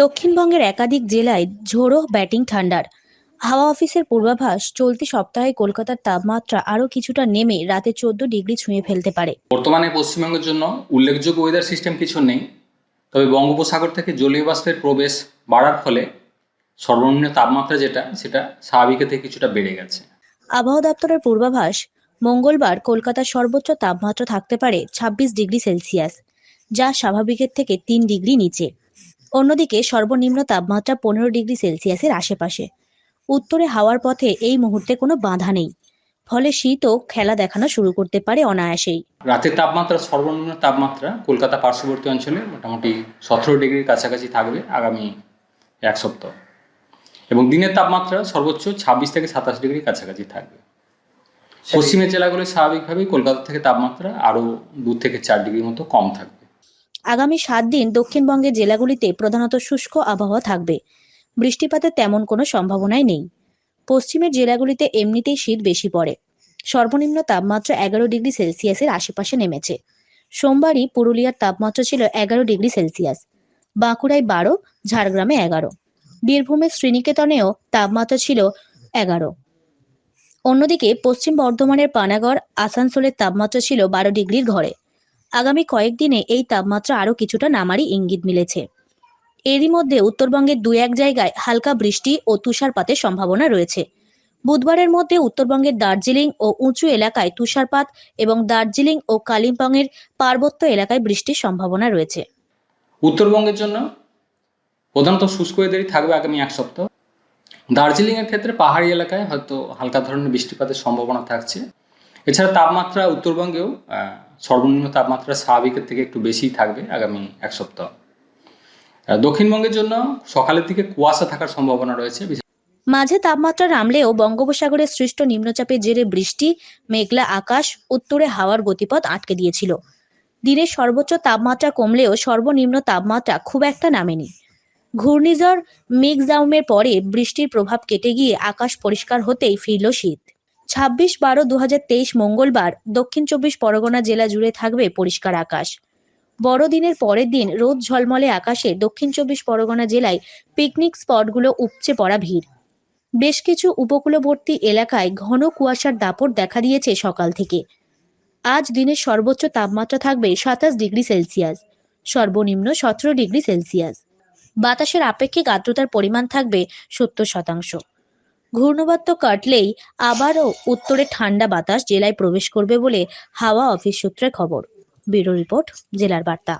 দক্ষিণবঙ্গের একাধিক জেলায় ঝোড়ো ব্যাটিং ঠান্ডার। হাওয়া অফিসের পূর্বাভাস চলতি সপ্তাহে কলকাতার তাপমাত্রা আরও কিছুটা নেমে রাতে চোদ্দ ডিগ্রি ছুঁয়ে ফেলতে পারে। বর্তমানে পশ্চিমবঙ্গের জন্য উল্লেখযোগ্য ওয়েদার সিস্টেম কিছু নেই তবে বঙ্গোপসাগর থেকে জলীয় বাষ্পের প্রবেশ বাড়ার ফলে সর্বনিম্ন তাপমাত্রা যেটা সেটা স্বাভাবিকের থেকে কিছুটা বেড়ে গেছে। আবহাওয়া দপ্তরের পূর্বাভাস মঙ্গলবার কলকাতার সর্বোচ্চ তাপমাত্রা থাকতে পারে ছাব্বিশ ডিগ্রি সেলসিয়াস যা স্বাভাবিকের থেকে তিন ডিগ্রি নিচে। অন্যদিকে সর্বনিম্ন তাপমাত্রা পনেরো ডিগ্রি সেলসিয়াসের আশেপাশে। উত্তরে হাওয়ার পথে এই মুহূর্তে কোনো বাধা নেই। ফলে শীতও খেলা দেখানো শুরু করতে পারে অনায়াসেই। রাতের তাপমাত্রা সর্বনিম্ন তাপমাত্রা কলকাতা পার্শ্ববর্তী অঞ্চলে মোটামুটি সতেরো ডিগ্রির কাছাকাছি থাকবে আগামী এক সপ্তাহ। এবং দিনের তাপমাত্রা সর্বোচ্চ ছাব্বিশ থেকে সাতাশ ডিগ্রির কাছাকাছি থাকবে। পশ্চিমের জেলাগুলো স্বাভাবিকভাবেই কলকাতা থেকে তাপমাত্রা আরও দু থেকে চার ডিগ্রির মতো কম থাকবে। আগামী সাত দিন দক্ষিণবঙ্গের জেলাগুলিতে প্রধানত শুষ্ক আবহাওয়া থাকবে। বৃষ্টিপাতের তেমন কোনো সম্ভাবনাই নেই। পশ্চিমের জেলাগুলিতে এমনিতেই শীত বেশি পড়ে। সর্বনিম্ন তাপমাত্রা এগারো ডিগ্রি সেলসিয়াসের আশেপাশে নেমেছে। সোমবারই পুরুলিয়ার তাপমাত্রা ছিল এগারো ডিগ্রি সেলসিয়াস। বাঁকুড়ায় বারো, ঝাড়গ্রামে এগারো। বীরভূমের শ্রীনিকেতনেও তাপমাত্রা ছিল এগারো। অন্যদিকে পশ্চিম বর্ধমানের পানাগড়, আসানসোলের তাপমাত্রা ছিল বারো ডিগ্রির ঘরে। আগামী কয়েকদিনে এই তাপমাত্রা আরও কিছুটা নামারই ইঙ্গিত মিলেছে। এরই মধ্যে উত্তরবঙ্গের দু এক জায়গায় হালকা বৃষ্টি ও তুষারপাতের সম্ভাবনা রয়েছে। বুধবারের মধ্যে উত্তরবঙ্গের দার্জিলিং ও উঁচু এলাকায় তুষারপাত এবং দার্জিলিং ও কালিম্পংয়ের পার্বত্য এলাকায় বৃষ্টির সম্ভাবনা রয়েছে। উত্তরবঙ্গের জন্য প্রধানত শুষ্ক ওয়েদারই থাকবে আগামী এক সপ্তাহ। দার্জিলিংয়ের ক্ষেত্রে পাহাড়ি এলাকায় হয়তো হালকা ধরনের বৃষ্টিপাতের সম্ভাবনা থাকছে। এছাড়া তাপমাত্রা উত্তরবঙ্গেও সর্বনিম্ন তাপমাত্রা স্বাভাবিকের থেকে একটু বেশিই থাকবে আগামী এক সপ্তাহ। দক্ষিণবঙ্গের জন্য সকালের দিকে কুয়াশা থাকার সম্ভাবনা রয়েছে। মাঝে তাপমাত্রা নামলেও বঙ্গোপসাগরে সৃষ্ট নিম্নচাপের জেরে বৃষ্টি, মেঘলা আকাশ, উত্তরে হাওয়ার গতিপথ আটকে দিয়েছিল। দিনের সর্বোচ্চ তাপমাত্রা কমলেও সর্বনিম্ন তাপমাত্রা খুব একটা নামেনি। ঘূর্ণিঝড় মিগজাউমের পরে বৃষ্টির প্রভাব কেটে গিয়ে আকাশ পরিষ্কার হতেই ফিরল শীত। ছাব্বিশ বারো দু মঙ্গলবার দক্ষিণ চব্বিশ পরগনা জেলা জুড়ে থাকবে পরিষ্কার আকাশ। বড়দিনের পরের দিন রোদ ঝলমলে আকাশে দক্ষিণ চব্বিশ পরগনা জেলায় পিকনিক স্পটগুলো উপচে পড়া ভিড়। বেশ কিছু উপকূলবর্তী এলাকায় ঘন কুয়াশার দাপট দেখা দিয়েছে সকাল থেকে। আজ দিনের সর্বোচ্চ তাপমাত্রা থাকবে সাতাশ ডিগ্রি সেলসিয়াস, সর্বনিম্ন সতেরো ডিগ্রি সেলসিয়াস। বাতাসের আপেক্ষিক আর্দ্রতার পরিমাণ থাকবে সত্তর শতাংশ। ঘূর্ণবাত্য কাটলেই আবারও উত্তরে ঠান্ডা বাতাস জেলায় প্রবেশ করবে বলে হাওয়া অফিস সূত্রে খবর। ব্যুরো রিপোর্ট, জেলার বার্তা।